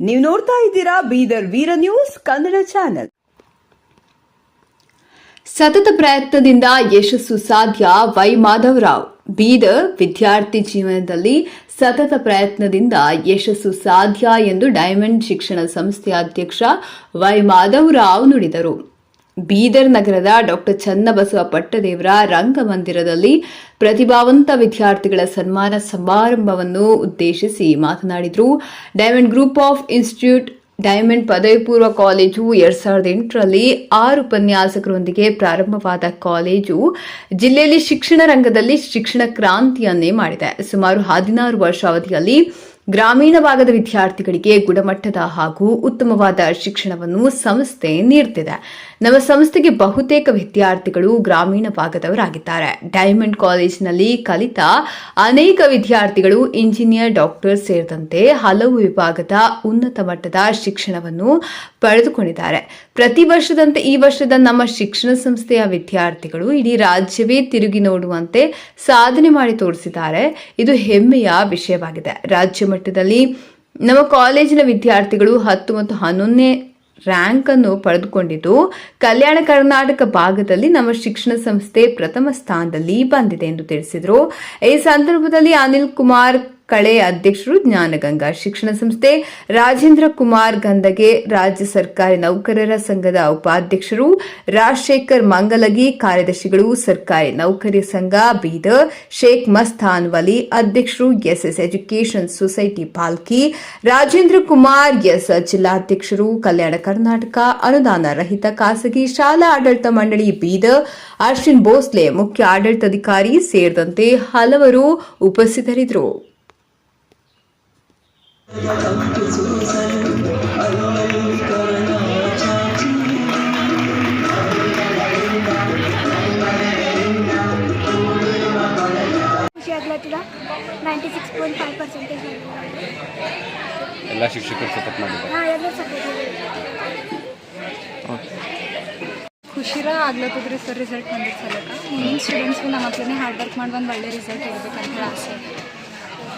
ನೀವು ನೋಡ್ತಾ ಇದ್ದೀರಾ ಬೀದರ್ ವೀರ ನ್ಯೂಸ್ ಕನ್ನಡ ಚಾನೆಲ್. ಸತತ ಪ್ರಯತ್ನದಿಂದ ಯಶಸ್ಸು ಸಾಧ್ಯ ವೈ ಮಾಧವರಾವ್ ಬೀದರ್ ವಿದ್ಯಾರ್ಥಿ ಜೀವನದಲ್ಲಿ ಸತತ ಪ್ರಯತ್ನದಿಂದ ಯಶಸ್ಸು ಸಾಧ್ಯ ಎಂದು ಡೈಮಂಡ್ ಶಿಕ್ಷಣ ಸಂಸ್ಥೆಯ ಅಧ್ಯಕ್ಷ ವೈ ಮಾಧವರಾವ್ ನುಡಿದರು. ಬೀದರ್ ನಗರದ ಡಾಕ್ಟರ್ ಚನ್ನಬಸವ ಪಟ್ಟದೇವರ ರಂಗಮಂದಿರದಲ್ಲಿ ಪ್ರತಿಭಾವಂತ ವಿದ್ಯಾರ್ಥಿಗಳ ಸನ್ಮಾನ ಸಮಾರಂಭವನ್ನು ಉದ್ದೇಶಿಸಿ ಮಾತನಾಡಿದರು. Diamond group of institute diamond ಪದವಿ ಪೂರ್ವ ಕಾಲೇಜು ಎರಡ್ ಸಾವಿರದ ಎಂಟರಲ್ಲಿ ಆರು ಉಪನ್ಯಾಸಕರೊಂದಿಗೆ ಪ್ರಾರಂಭವಾದ ಕಾಲೇಜು ಜಿಲ್ಲೆಯಲ್ಲಿ ಶಿಕ್ಷಣ ರಂಗದಲ್ಲಿ ಶಿಕ್ಷಣ ಕ್ರಾಂತಿಯನ್ನೇ ಮಾಡಿದೆ. ಸುಮಾರು ಹದಿನಾರು ವರ್ಷ ಅವಧಿಯಲ್ಲಿ ಗ್ರಾಮೀಣ ಭಾಗದ ವಿದ್ಯಾರ್ಥಿಗಳಿಗೆ ಗುಣಮಟ್ಟದ ಹಾಗೂ ಉತ್ತಮವಾದ ಶಿಕ್ಷಣವನ್ನು ಸಂಸ್ಥೆ ನೀಡುತ್ತಿದೆ ನಮ್ಮ ಸಂಸ್ಥೆಗೆ ಬಹುತೇಕ ವಿದ್ಯಾರ್ಥಿಗಳು ಗ್ರಾಮೀಣ ಭಾಗದವರಾಗಿದ್ದಾರೆ. ಡೈಮಂಡ್ ಕಾಲೇಜಿನಲ್ಲಿ ಕಲಿತ ಅನೇಕ ವಿದ್ಯಾರ್ಥಿಗಳು ಇಂಜಿನಿಯರ್, ಡಾಕ್ಟರ್ ಸೇರಿದಂತೆ ಹಲವು ವಿಭಾಗದ ಉನ್ನತ ಮಟ್ಟದ ಶಿಕ್ಷಣವನ್ನು ಪಡೆದುಕೊಂಡಿದ್ದಾರೆ. ಪ್ರತಿ ವರ್ಷದಂತೆ ಈ ವರ್ಷದ ನಮ್ಮ ಶಿಕ್ಷಣ ಸಂಸ್ಥೆಯ ವಿದ್ಯಾರ್ಥಿಗಳು ಇಡೀ ರಾಜ್ಯವೇ ತಿರುಗಿ ನೋಡುವಂತೆ ಸಾಧನೆ ಮಾಡಿ ತೋರಿಸಿದ್ದಾರೆ. ಇದು ಹೆಮ್ಮೆಯ ವಿಷಯವಾಗಿದೆ. ರಾಜ್ಯ ಮಟ್ಟದಲ್ಲಿ ನಮ್ಮ ಕಾಲೇಜಿನ ವಿದ್ಯಾರ್ಥಿಗಳು ಹತ್ತು ಮತ್ತು ಹನ್ನೊಂದನೇ ರ್ಯಾಂಕ್ ಅನ್ನು ಪಡೆದುಕೊಂಡಿದ್ದು, ಕಲ್ಯಾಣ ಕರ್ನಾಟಕ ಭಾಗದಲ್ಲಿ ನಮ್ಮ ಶಿಕ್ಷಣ ಸಂಸ್ಥೆ ಪ್ರಥಮ ಸ್ಥಾನದಲ್ಲಿ ಬಂದಿದೆ ಎಂದು ತಿಳಿಸಿದರು. ಈ ಸಂದರ್ಭದಲ್ಲಿ ಅನಿಲ್ ಕುಮಾರ್ ಕಳೆ ಅಧ್ಯಕ್ಷರು ಜ್ಞಾನಗಂಗಾ ಶಿಕ್ಷಣ ಸಂಸ್ಥೆ ರಾಜೇಂದ್ರ ಕುಮಾರ್ ಗಂದಗೆ ರಾಜ್ಯ ಸರ್ಕಾರಿ ನೌಕರರ ಸಂಘದ ಉಪಾಧ್ಯಕ್ಷರು ರಾಜಶೇಖರ್ ಮಂಗಲಗಿ, ಕಾರ್ಯದರ್ಶಿಗಳು ಸರ್ಕಾರಿ ನೌಕರಿ ಸಂಘ ಬೀದರ್ ಶೇಖ್ ಮಸ್ತಾನ್ ವಲಿ, ಅಧ್ಯಕ್ಷರು SS education society Palki, Rajendra Kumar S ಜಿಲ್ಲಾಧ್ಯಕ್ಷರು Kalyana Karnataka, ಅನುದಾನ ರಹಿತ ಖಾಸಗಿ ಶಾಲಾ ಆಡಳಿತ ಮಂಡಳಿ ಬೀದರ್ ಅರ್ಶಿನ್ ಭೋಸ್ಲೆ ಮುಖ್ಯ ಆಡಳಿತಾಧಿಕಾರಿ ಸೇರಿದಂತೆ ಹಲವರು ಉಪಸ್ಥಿತರಿದ್ದರು. ಖುಷಿ ಆಗ್ಲತ್ತದ ninety six point five percentage ಎಲ್ಲ ಶಿಕ್ಷಕರು ಸಪೋರ್ಟ್ ಮಾಡಿದ್ದಾರೆ ಹಾಂ ಎಲ್ಲ ಸಪೋರ್ಟ್ ಖುಷಿರ ಆಗ್ಲತ್ತದ್ರಿ ಸರ್ ರಿಸಲ್ಟ್ ಬಂದಿದ್ದ ಸಲಕ ಮುಂದಿನ ಸ್ಟೂಡೆಂಟ್ಸ್ಗೂ ನಮ್ಮ ಹತ್ರನೇ ಹಾರ್ಡ್ ವರ್ಕ್ ಮಾಡಿ ಒಂದು ಒಳ್ಳೆ ರಿಸಲ್ಟ್ ಇರ್ಬೇಕಂತ ಹೇಳಿ ಆಸೆ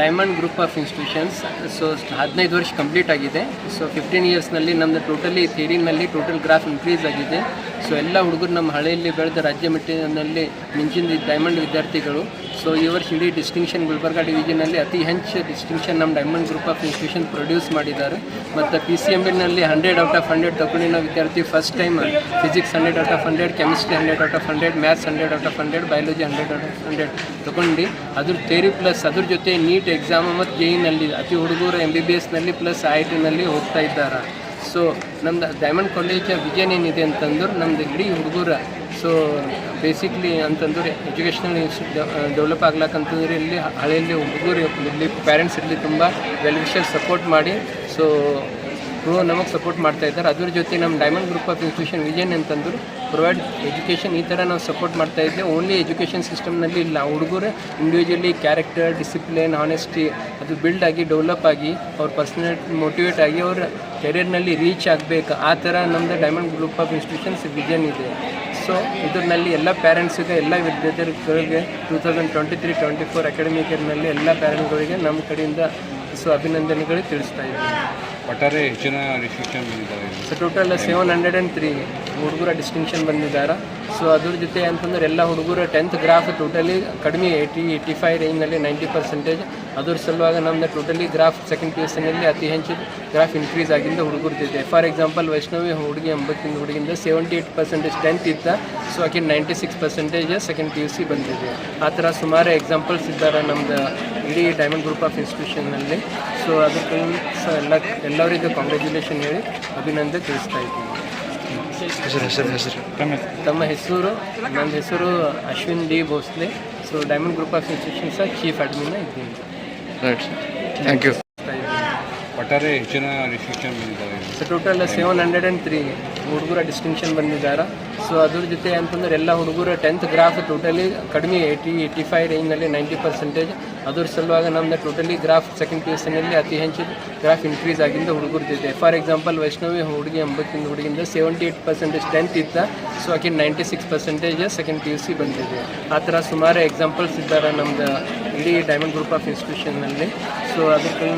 diamond group of institutions so ಹದಿನೈದು ವರ್ಷ ಕಂಪ್ಲೀಟ್ ಆಗಿದೆ. ಸೊ ಫಿಫ್ಟೀನ್ ಇಯರ್ಸ್ನಲ್ಲಿ ನಮ್ಮದು ಟೋಟಲಿ ಥಿಯರಿನಲ್ಲಿ ಟೋಟಲ್ ಗ್ರಾಫ್ ಇನ್ಕ್ರೀಸ್ ಆಗಿದೆ. ಸೊ ಎಲ್ಲ ಹುಡುಗರು ನಮ್ಮ ಹಳೆಯಲ್ಲಿ ಬೆಳೆದ ರಾಜ್ಯ ಮಟ್ಟದಲ್ಲಿ ಮಿಂಚಿನ ಡೈಮಂಡ್ ವಿದ್ಯಾರ್ಥಿಗಳು. ಸೊ ಈ ವರ್ಷ ಇಡೀ ಡಿಸ್ಟಿಂಕ್ಷನ್ ಗುಲ್ಬರ್ಗ ಡಿವಿಷನಲ್ಲಿ ಅತಿ ಹೆಚ್ಚು ಡಿಸ್ಟಿಂಕ್ಷನ್ ನಮ್ಮ diamond group of institution produce ಮಾಡಿದ್ದಾರೆ. ಮತ್ತು ಪಿ ಸಿ ಎಂ ಬಿನಲ್ಲಿ ಹಂಡ್ರೆಡ್ ಔಟ್ ಆಫ್ ಹಂಡ್ರೆಡ್ ತಗೊಂಡಿನ ವಿದ್ಯಾರ್ಥಿ first time physics hundred out of hundred chemistry hundred out of hundred maths hundred out of hundred biology hundred out of hundred ತೊಗೊಂಡು, ಅದ್ರ theory plus ಅದ್ರ ಜೊತೆ NEET exam ಮತ್ತು ಜೈನಲ್ಲಿ ಅತಿ ಹುಡುಗರು ಎಂ ಬಿ ಬಿ ಎಸ್ನಲ್ಲಿ ಪ್ಲಸ್ ಐ ಟಿನಲ್ಲಿ ಹೋಗ್ತಾ ಇದ್ದಾರೆ. ಸೊ ನಮ್ದು ಡೈಮಂಡ್ ಕಾಲೇಜ ವಿಜನ್ ಏನಿದೆ ಅಂತಂದ್ರೆ ನಮ್ಮದು ಇಡೀ ಹುಡುಗರ ಸೊ ಬೇಸಿಕ್ಲಿ ಅಂತಂದ್ರೆ ಎಜುಕೇಷನಲ್ ಡೆವಲಪ್ ಆಗ್ಲಕ್ಕಂತಂದ್ರೆ ಇಲ್ಲಿ ಹಳೆಯಲ್ಲಿ ಹುಡುಗರು ಇಲ್ಲಿ ಪೇರೆಂಟ್ಸ್ ಇರಲಿ ತುಂಬ ವೆಲ್ ವಿಷಲ್ ಸಪೋರ್ಟ್ ಮಾಡಿ ಸೊ ಪ್ರೋ ನಮಗೆ ಸಪೋರ್ಟ್ ಮಾಡ್ತಾ ಇದ್ದಾರೆ. ಅದ್ರ ಜೊತೆ ನಮ್ಮ diamond group of institution vision ಅಂತಂದ್ರು ಪ್ರೊವೈಡ್ ಎಜುಕೇಷನ್ ಈ ಥರ ನಾವು ಸಪೋರ್ಟ್ ಮಾಡ್ತಾ ಇದ್ದೆ. ಓನ್ಲಿ ಎಜುಕೇಷನ್ ಸಿಸ್ಟಮ್ನಲ್ಲಿ ಇಲ್ಲ. ಹುಡುಗರು ಇಂಡಿವಿಜುವಲಿ ಕ್ಯಾರೆಕ್ಟರ್ ಡಿಸಿಪ್ಲಿನ್ ಆನೆಸ್ಟಿ ಅದು ಬಿಲ್ಡ್ ಆಗಿ ಡೆವಲಪ್ ಆಗಿ, ಅವ್ರ ಪರ್ಸ್ನಲಿಟಿ ಮೋಟಿವೇಟ್ ಆಗಿ ಅವ್ರ ಕೆರಿಯರ್ನಲ್ಲಿ ರೀಚ್ ಆಗಬೇಕು. ಆ ಥರ ನಮ್ಮದು diamond group of institutions vision ಇದೆ. ಸೊ ಇದರಲ್ಲಿ ಎಲ್ಲ ಪ್ಯಾರೆಂಟ್ಸಿಗೆ ಎಲ್ಲ ವಿದ್ಯಾರ್ಥಿಗಳಿಗೆ two thousand twenty three twenty four academic ಇಯರ್ನಲ್ಲಿ ಎಲ್ಲ ಪ್ಯಾರೆಂಟ್ಗಳಿಗೆ ನಮ್ಮ ಕಡೆಯಿಂದ ಸೊ ಅಭಿನಂದನೆಗಳು ತಿಳಿಸ್ತಾ ಇದ್ದೀವಿ ಒಟ್ಟಾರೆ ಹೆಚ್ಚಿನ ಡಿಸ್ಟಿಂಕ್ಷನ್ ಬಂದಿದ್ದಾರೆ so total seven hundred and three ಹುಡುಗರ ಡಿಸ್ಟಿಂಕ್ಷನ್ ಬಂದಿದ್ದಾರೆ. ಸೊ ಅದ್ರ ಜೊತೆ ಅಂತಂದ್ರೆ ಎಲ್ಲ ಹುಡುಗರು ಟೆಂತ್ ಗ್ರಾಫ್ ಟೋಟಲಿ ಕಡಿಮೆ ಏಯ್ಟಿ ಏಯ್ಟಿ ಫೈವ್ ರೇಂಜ್ನಲ್ಲಿ ನೈಂಟಿ ಪರ್ಸೆಂಟೇಜ್ ಅದ್ರ ಸಲುವಾಗಿ ನಮ್ಮದು totally graph second P U ಸಿನಲ್ಲಿ ಅತಿ ಹೆಚ್ಚು ಗ್ರಾಫ್ ಇನ್ಕ್ರೀಸ್ ಆಗಿಂದ ಹುಡುಗರು ಜೊತೆ ಫಾರ್ ಎಕ್ಸಾಂಪಲ್ ವೈಷ್ಣವಿ ಹುಡುಗಿ ಎಂಬತ್ತಿಂದ ಹುಡುಗಿಂದ ಸೆವೆಂಟಿ ಏಯ್ಟ್ ಪರ್ಸೆಂಟೇಜ್ ಟೆಂತ್ ಇತ್ತ ಸೊ ಆಕೆ ninety six percentage second P U C ಬಂದಿದೆ. ಆ ಥರ ಸುಮಾರು ಎಕ್ಸಾಂಪಲ್ಸ್ ಇದ್ದಾರೆ ನಮ್ಮದು ಇಡೀ ಡೈಮಂಡ್ ಗ್ರೂಪ್ ಆಫ್ ಇನ್ಸ್ಟಿಟ್ಯೂಷನ್ನಲ್ಲಿ ಸೊ ಅದಕ್ಕೆ ಸೊ ಎಲ್ಲ ಎಲ್ಲರಿಗೂ ಕಾಂಗ್ರ್ಯಾಚುಲೇಷನ್ ಹೇಳಿ ಅಭಿನಂದನೆ ತಿಳಿಸ್ತಾ ಇದ್ದೀನಿ. ಹೆಸರು ಹೆಸರು ಹೆಸರು. ತಮ್ಮ ಹೆಸರು. ನನ್ನ ಹೆಸರು Ashwin D Bhosle. So diamond group of institutions chief admin ಇದ್ದೀನಿ ರೈಟ್ ಥ್ಯಾಂಕ್ ಯು ಒಟ್ಟಾರೆ ಹೆಚ್ಚಿನ ರಿಸ್ಟ್ರಿಕ್ಷನ್ ಬಂದಿದ್ದಾರೆ so total seven hundred and three ಹುಡುಗರ ಡಿಸ್ಟಿಂಕ್ಷನ್ ಬಂದಿದ್ದಾರೆ? ಸೊ ಅದ್ರ ಜೊತೆ ಅಂತಂದ್ರೆ ಎಲ್ಲ ಹುಡುಗರ ಟೆಂತ್ ಗ್ರಾಫ್ ಟೋಟಲಿ ಕಡಿಮೆ ಏಯ್ಟಿ ಏಯ್ಟಿ ಫೈವ್ ರೇಂಜ್ನಲ್ಲಿ ನೈಂಟಿ ಪರ್ಸೆಂಟೇಜ್ ಅದ್ರ ಸಲುವಾಗ ನಮ್ಮದು totally graph second P U ಸಿನಲ್ಲಿ ಅತಿ ಹೆಚ್ಚು ಗ್ರಾಫ್ ಇನ್ಕ್ರೀಸ್ ಆಗಿಂದ ಹುಡುಗರು ಜೊತೆ ಫಾರ್ ಎಕ್ಸಾಂಪಲ್ ವೈಷ್ಣವಿ ಹುಡುಗಿ ಎಂಬತ್ತಿಂದ ಹುಡುಗಿಂದ ಸೆವೆಂಟಿ ಏಯ್ಟ್ ಪರ್ಸೆಂಟೇಜ್ ಟೆಂತ್ ಇತ್ತ ಸೊ ಆಕೆ ninety six percentage second P U C ಬಂದಿದೆ. ಆ ಥರ ಸುಮಾರು ಎಕ್ಸಾಂಪಲ್ಸ್ ಇದ್ದಾರೆ ನಮ್ಮದು ಇಡೀ ಡೈಮಂಡ್ ಗ್ರೂಪ್ ಆಫ್ ಇನ್ಸ್ಟಿಟ್ಯೂಷನ್ನಲ್ಲಿ ಸೊ ಅದಕ್ಕೆ